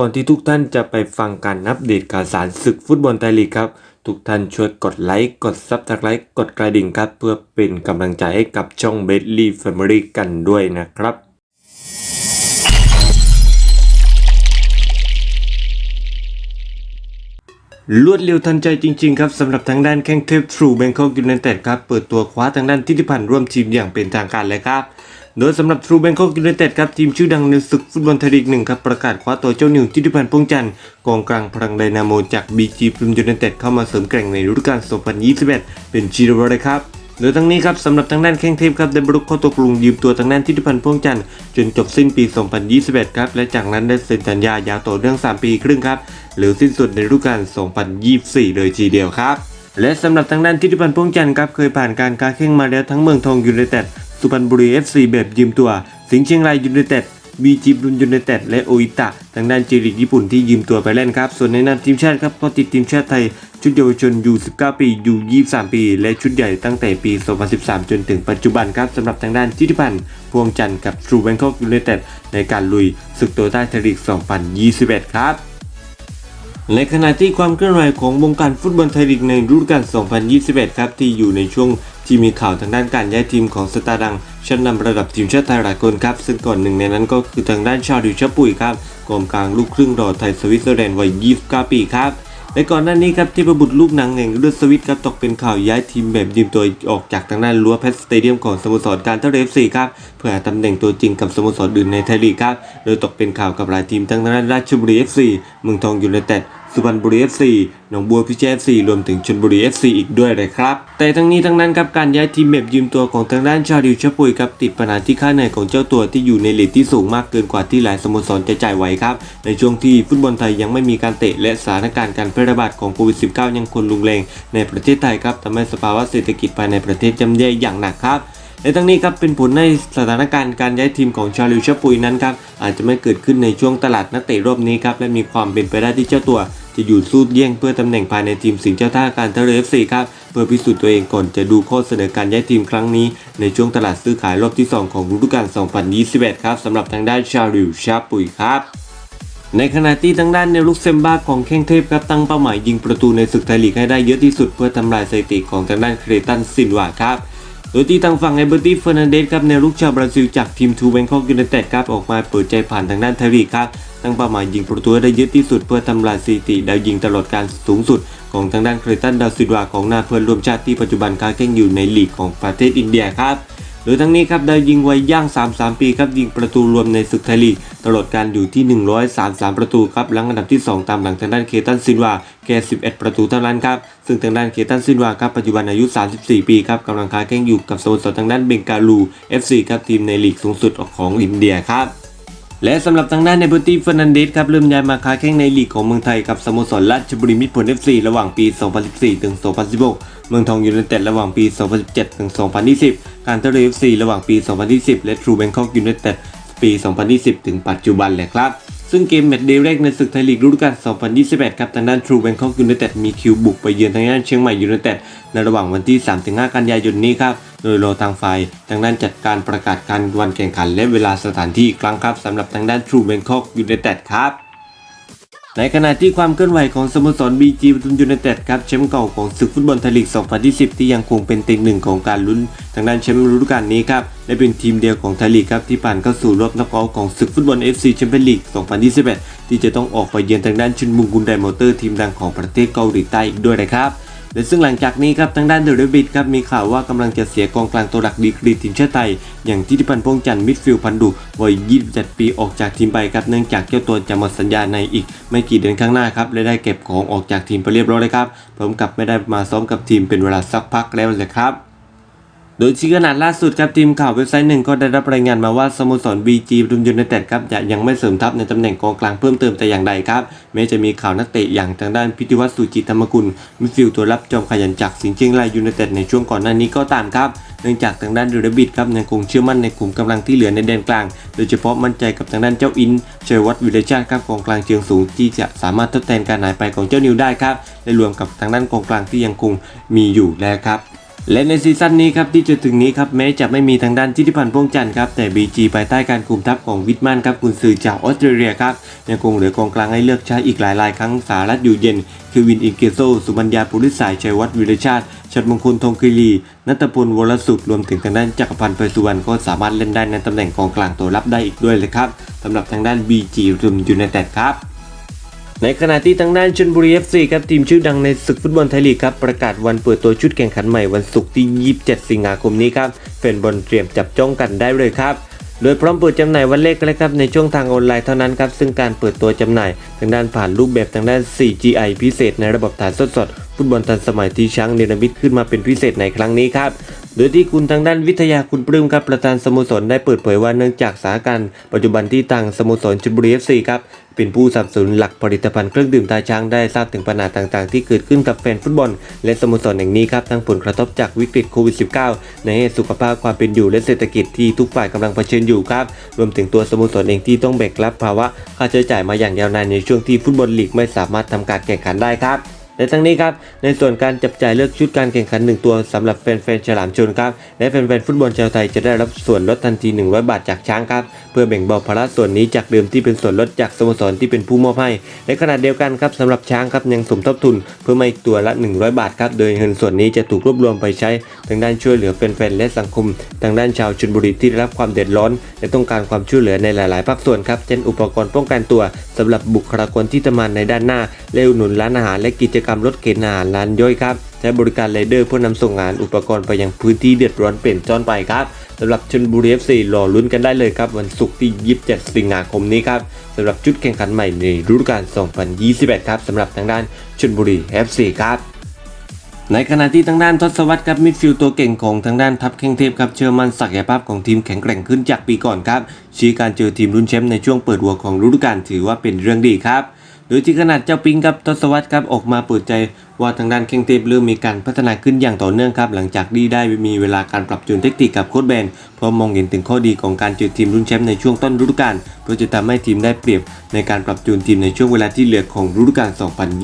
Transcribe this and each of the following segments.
ก่อนที่ทุกท่านจะไปฟังการอัปเดตข่าวสารศึกฟุตบอลไทยลีกครับ ทุกท่านช่วยกดไลค์ กดซับสไครต์กดกระดิ่งครับ เพื่อเป็นกำลังใจให้กับช่องเบสลี่แฟมิลี่กันด้วยนะครับรวดเร็วทันใจจริงๆครับสำหรับทางด้านแข้งเทพทรูแบงคอกยูไนเต็ดครับ เปิดตัวคว้าทางด้านทิติพันธ์ร่วมทีมอย่างเป็นทางการเลยครับ โดยสำหรับทรูแบงคอกยูไนเต็ดครับทีมชื่อดังในศึกฟุตบอลไทยลีกหนึ่งครับประกาศคว้าตัวเจ้านิวทิติพันธ์พงจันทร์กองกลางพลังไดนาโมจากบีจีพรีมยูไนเต็ดเข้ามาเสริมแกร่งในฤดูกาล 2021 เป็นชีโร่เลยครับโดยทั้งนี้ครับสำหรับทางด้านแข้งเทพครับได้บรุกเข้าตกลงยืมตัวทางด้านทิติพันธ์พ่วงจันทร์จนจบสิ้นปี 2021 ครับ และจากนั้นได้เซ็นสัญญายาวต่อเนื่อง 3 ปีครึ่งครับ หรือสิ้นสุดในฤดูกาล 2024 เลยทีเดียวครับ และสำหรับทางด้านทิติพันธ์พ่วงจันทร์ครับเคยผ่านการค้าแข่งมาแล้วทั้งเมืองทองยูไนเต็ด สุพรรณบุรี FC แบบยืมตัว สิงห์เชียงรายยูไนเต็ดบีจีบรุนยูไนเต็ดและโออิตะทางด้านจีริกญี่ปุ่นที่ยืมตัวไปเล่นครับ ส่วนในนามทีมชาติครับก็ติดทีมชาติไทย ชุดเยาวชนยู19 ปียู23 ปี และชุดใหญ่ตั้งแต่ปี 2013 จนถึงปัจจุบันครับสำหรับทางด้านทิติพันธ์พวงจันทร์กับทรูแบงคอกยูไนเต็ดในการลุยศึกโตต้าไทยลีก2021 ครับในขณะที่ความเคลื่อนไหวของวงการฟุตบอลไทยลีกในฤดูกาล2021 ครับ ที่อยู่ในช่วง ที่มีข่าวทางด้านการย้ายทีมของสตาร์ดังชั้นนำระดับทีมชาติไทยหลายคนครับ ซึ่งก่อนหนึ่งในนั้นก็คือทางด้านชาวดิวชปุยครับกองกลางลูกครึ่งรอไทยสวิตเซอร์แลนด์วัย 29 ปีครับและก่อนหน้านี้ครับที่ประบุตรลูกหนังแห่งเลือดสวิตครับตกเป็นข่าวย้ายทีมแบบยืมตัวออกจากทางด้านรั้วเพชรสเตเดียมของสโมสรการเทเรฟซีครับเพื่อหาตำแหน่งตัวจริงกับสโมสรอื่นในไทยลีกครับโดยตกเป็นข่าวกับหลายทีมทั้งทางด้านราชบุรีเอฟซีเมืองทองยูไนเต็ด สุพรรณบุรี FC หนองบัวพิเชษ FC รวมถึงชลบุรี FC อีกด้วยเลยครับ แต่ทั้งนี้ทั้งนั้นครับการย้ายทีมแบบยืมตัวของทางด้านชาดิวชปุยครับติดปัญหาที่ค่าเหนื่อยของเจ้าตัวที่อยู่ในลีกที่สูงมากเกินกว่าที่หลายสโมสรจะจ่ายไหวครับ ในช่วงที่ฟุตบอลไทยยังไม่มีการเตะและสถานการณ์การแพร่ระบาดของโควิด -19 ยังคงรุนแรงในประเทศไทยครับทำให้สภาวะเศรษฐกิจภายในประเทศย่ำแย่อย่างหนักครับ และทั้งนี้ครับเป็นผลให้สถานการณ์การย้ายทีมของชาลิวชปุยนั้นครับอาจจะไม่เกิดขึ้นในช่วงตลาดนักเตะรอบนี้ครับและมีความเป็นไปได้ที่เจ้าตัว จะอยู่สู้เยี่ยงเพื่อตำแหน่งภายในทีมสิงห์เจ้าท่าการท่าเรือเอฟซีครับเพื่อพิสูจน์ตัวเองก่อนจะดูข้อเสนอการย้ายทีมครั้งนี้ ในช่วงตลาดซื้อขายรอบที่ 2 ของฤดูกาล 2021 ครับสำหรับทางด้านชาลิวชปุยครับในขณะที่ทางด้านเนลุกเซมบาของแข้งเทพครับตั้งเป้าหมายยิงประตูในศึกไทยลีกให้ได้เยอะที่สุดเพื่อทำลายสถิติของทางด้านเครตันซินวาครับ โดยที่ทางฝั่งไอเบอร์ตี้เฟอร์นันเดสครับในลูกชาวบราซิลจากทีมทูแบงคอกยูไนเต็ดครับออกมาเปิดใจผ่านทางด้านไทยลีกครับตั้งเป้าหมายยิงประตูได้เยอะที่สุดเพื่อทำลายสถิติดาวยิงตลอดการสูงสุด ของทางด้านคริตันดาวซิดวาของนาเพื่อนร่วมชาติที่ปัจจุบันค้าแข่งอยู่ในลีกของประเทศอินเดียครับ โดยทั้งนี้ครับดาวยิงวัยย่าง 33 ปีครับยิงประตูรวมในศึกไทยลีกตลอดการอยู่ที่ 133 ประตูครับหลังอันดับที่ 2 ตามหลังทางด้านเคตันซินวาแค่11 ประตูเท่านั้นครับซึ่งทางด้านเคตันซินวาครับปัจจุบันอายุ 34 ปีครับกำลังค้าแข่งอยู่กับสโมสรทางด้านเบงกาลู FC ครับทีมในลีกสูงสุดของอินเดียครับ และสำหรับทางด้านในบอร์ตี้เฟอร์นันเดสครับเริ่มย้ายมาค้าแข่งในลีกของเมืองไทยกับสโมสรราชบุรีมิตรผล FC ระหว่างปี 2014 ถึง 2016 เมืองทองยูไนเต็ดระหว่างปี 2017 ถึง 2020 การท่าเรือ FC ระหว่างปี 2020 และทรูแบงคอกยูไนเต็ดปี 2020 ถึงปัจจุบันเลยครับซึ่งเกมแมตช์เดย์แรกในศึกไทยลีกฤดูกาล 2021 ครับทางด้าน True Bangkok United มีคิวบุกไปเยือนทางด้านเชียงใหม่ยูไนเต็ดในระหว่างวันที่ 3-5 กันยายนนี้ครับ โดยรอทางฝ่ายทางด้านจัดการประกาศการวันแข่งขันและเวลาสถานที่อีกครั้งครับสำหรับทางด้าน True Bangkok United ครับในขณะที่ความเคลื่อนไหวของสโมสร BG ปทุมยูไนเต็ดครับแชมป์เก่าของศึกฟุตบอลไทยลีก 2020ที่ยังคงเป็นต็งหนึ่งของการลุ้นทางด้านแชมป์ฤดูกาลนี้ครับและเป็นทีมเดียวของไทยลีกครับที่ผ่านเข้าสู่รอบน็อกเอาท์ของศึกฟุตบอล FC แชมเปี้ยนลีก 2021 ที่จะต้องออกไปเยือนทางด้านชุนบุงกุนไดมอเตอร์ทีมดังของประเทศเกาหลีใต้อีกด้วยนะครับ และซึ่งหลังจากนี้ครับทางด้านเดอะเรบิทครับมีข่าวว่ากำลังจะเสียกองกลางตัวหลักดีกรีทีมชาติไทย อย่างทิติพันธ์พงจันทร์มิดฟิลด์พันดุวัย 27 ปีออกจากทีมไปครับเนื่องจากเจ้าตัวจะหมดสัญญาในอีก ไม่กี่เดือนข้างหน้าครับและได้เก็บของออกจากทีมไปเรียบร้อยเลยครับพร้อมกับไม่ได้มาซ้อมกับทีมเป็นเวลาสักพักแล้วเลยครับ โดยที่ขนาดล่าสุดครับทีมข่าวเว็บไซต์หนึ่งก็ได้รับรายงานมาว่าสโมสร BG ปทุมยูไนเต็ดครับจะยังไม่เสริมทัพในตำแหน่งกองกลางเพิ่มเติมแต่อย่างใดครับแม้จะมีข่าวนักเตะอย่างทางด้านพิธีวัฒน์สุจิตธรรมกุลมิดฟิลด์ตัวรับจอมขยันจากสิงห์เชียงรายยูไนเต็ดในช่วงก่อนหน้านี้ก็ตามครับเนื่องจากทางด้านเดอะบิดครับยังคงเชื่อมั่นในกลุ่มกำลังที่เหลือในแดนกลาง โดยเฉพาะมั่นใจกับทางด้านเจ้าอินชัยวัฒน์วิรชาติครับกองกลางเชิงสูงที่จะสามารถทดแทนการหายไปของเจ้านิวได้ครับและรวมกับทางด้านกองกลางที่ยังคงมีอยู่แล้วครับ และในซีซั่นนี้ครับที่จะถึงนี้ครับแม้จะไม่มีทางด้านทิติพันธ์พ่วงจันทร์ครับแต่ BG ภายใต้การคุมทัพของวิทมันครับกุนซือจากออสเตรเลียครับยังคงเหลือกองกลางให้เลือกใช้อีกหลายรายครั้งสารัตอยู่เย็น คือวินอินเกโซ สุบัญญาปุริสายชัยวัฒน์วิรชาติชัดมงคลทองคีรีนัตพลวรสุขรวมถึงทางด้านจักรพันธ์ไพสุวรรณก็สามารถเล่นได้ในตำแหน่งกองกลางตัวรับได้อีกด้วยเลยครับสำหรับทางด้าน BG รุมยูไนเต็ดครับ ในขณะที่ทางด้านชลบุรี FC ครับทีมชื่อดังในศึกฟุตบอลไทยลีกครับประกาศวันเปิดตัวชุดแข่งขันใหม่วันศุกร์ที่ 27 สิงหาคมนี้ครับแฟนบอลเตรียมจับจ้องกันได้เลยครับโดยพร้อมเปิดจำหน่ายวันเลขแล้วครับในช่วงทางออนไลน์เท่านั้นครับซึ่งการเปิดตัวจำหน่ายทางด้านผ่านรูปแบบทางด้าน 4GI พิเศษในระบบถ่ายสดสดๆฟุตบอลทันสมัยที่ช้างเนรมิตขึ้นมาเป็นพิเศษในครั้งนี้ครับ โดยที่คุณทางด้านวิทยาคุณปลื้มครับประธานสโมสรได้เปิดเผยว่าเนื่องจากสถานการณ์ปัจจุบันที่ทางสโมสรชลบุรี FC ครับเป็นผู้สนับสนุนหลักผลิตภัณฑ์เครื่องดื่มตาช้างได้ทราบถึงปัญหาต่างๆ ที่เกิดขึ้นกับแฟนฟุตบอล และสโมสรแห่งนี้ครับทั้งผลกระทบจากวิกฤตโควิด -19 ในสุขภาพความเป็นอยู่และเศรษฐกิจที่ทุกฝ่ายกำลังเผชิญอยู่ครับ รวมถึงตัวสโมสรเองที่ต้องแบกรับภาวะค่าใช้จ่ายมาอย่างยาวนานในช่วงที่ฟุตบอลลีกไม่สามารถทำการแข่งขันได้ครับ และทั้งนี้ครับในส่วนการจับจ่ายเลือกชุดการแข่งขัน 1 ตัวสำหรับแฟนๆฉลามชนครับและแฟนๆฟุตบอลชาวไทยจะได้รับส่วนลดทันที 100 บาทจากช้างครับเพื่อแบ่งเบาภาระส่วนนี้จากเดิมที่เป็นส่วนลดจากสโมสรที่เป็นผู้มอบให้ในขณะเดียวกันครับสำหรับช้างครับยังสมทบทุนเพิ่มมาอีกตัวละ 100 บาทครับโดยเงินส่วนนี้จะถูกรวบรวมไปใช้ทางด้านช่วยเหลือแฟนๆและสังคม ทางด้านชาวชลบุรีที่ได้รับความเดือดร้อน และต้องการความช่วยเหลือในหลาย ๆ ภาคส่วนครับเช่นอุปกรณ์ป้องกันตัวสำหรับบุคลากรที่ทำงานในด้านหน้าและอุดหนุนร้านอาหารและกิจกรรมกรถเข็นอาหารร้านย่อยครับใช้บริการไรเดอร์เพื่อนำส่งงานอุปกรณ์ไปยังพื้นที่เดือดร้อนเป็นจอนไปครับสำหรับชลบุรี FC รอลุ้นกันได้เลยครับวันศุกร์ที่ 27 สิงหาคมนี้ครับสำหรับชุดแข่งขันใหม่ในฤดูกาล 2021 ครับสำหรับทางด้านชลบุรี FC ครับในขณะที่ทางด้านทศวรรษครับมิดฟิลด์ตัวเก่งของทางด้านทัพแข้งเทพครับเชื่อมั่นศักยภาพของทีมแข็งแกร่งขึ้นจากปีก่อนครับชี้การเจอทีมรุ่นแชมป์ในช่วงเปิดหัวของฤดูกาลถือว่าเป็นเรื่องดีครับ โดยที่ขนาดเจ้าปิงครับทศวรรษครับออกมาเปิดใจว่าทางด้านแข้งเทพเริ่มมีการพัฒนาขึ้นอย่างต่อเนื่องครับหลังจากที่ได้มีเวลาการปรับจูนเทคนิคกับโค้ชแบนเพราะมองเห็นถึงข้อดีของการเจอทีมรุ่นแชมป์ในช่วงต้นฤดูกาลเพื่อจะทำให้ทีมได้เปรียบในการปรับจูนทีมในช่วงเวลาที่เหลือของฤดูกาล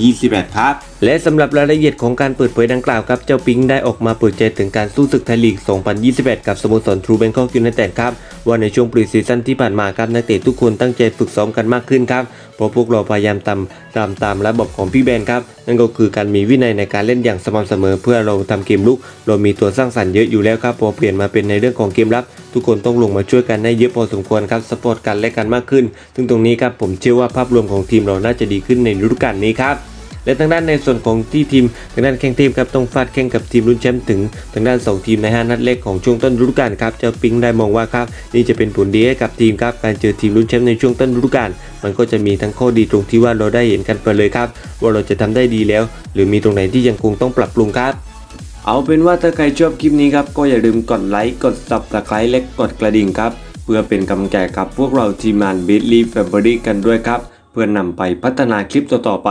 2021ครับ และสำหรับรายละเอียดของการเปิดเผยดังกล่าวครับเจ้าปิงได้ออกมาเปิดใจถึงการสู้ศึกไทยลีก 2021กับสโมสรทรูเบงคอกยูไนเต็ดครับว่าในช่วงปรีซีซั่นที่ผ่านมาครับนักเตะทุกคนตั้งใจฝึกซ้อมกันมากขึ้นครับ เพราะพวกเราพยายามตามตามตามระบบของพี่แบนครับ นั่นก็คือการมีวินัยในการเล่นอย่างสม่ำเสมอ เพื่อเราทำเกมลุก เรามีตัวสร้างสรรค์เยอะอยู่แล้วครับ พอเปลี่ยนมาเป็นในเรื่องของเกมรับ ทุกคนต้องลงมาช่วยกันได้เยอะพอสมควรครับสปอร์ตกันและกันมากขึ้น ซึ่งตรงนี้ครับผมเชื่อว่าภาพรวมของทีมเราน่าจะดีขึ้นในฤดูกาลนี้ครับ และทางด้านในส่วนของที่ทีมทางด้านแข่งทีมครับต้องฟาดแข่งกับทีมรุ่นแชมป์ถึงทางด้าน 2 ทีมใน 5 นัดแรกของช่วงต้นฤดูกาลครับเจ้าปิงได้มองว่าครับนี่จะเป็นผลดีให้กับทีมครับการเจอทีมรุ่นแชมป์ในช่วงต้นฤดูกาลมันก็จะมีทั้งข้อดีตรงที่ว่าเราได้เห็นกันไปเลยครับ ว่าเราจะทำได้ดีแล้ว หรือมีตรงไหนที่ยังคงต้องปรับปรุงครับเอาเป็นว่าถ้าใครชอบคลิปนี้ครับก็อย่าลืมกดไลค์กด subscribe และกดกระดิ่งครับ เพื่อเป็นกำลังใจกับพวกเราทีมงาน b i t l y Family กันด้วยครับ เพื่อนำไปพัฒนาคลิปต่อๆไป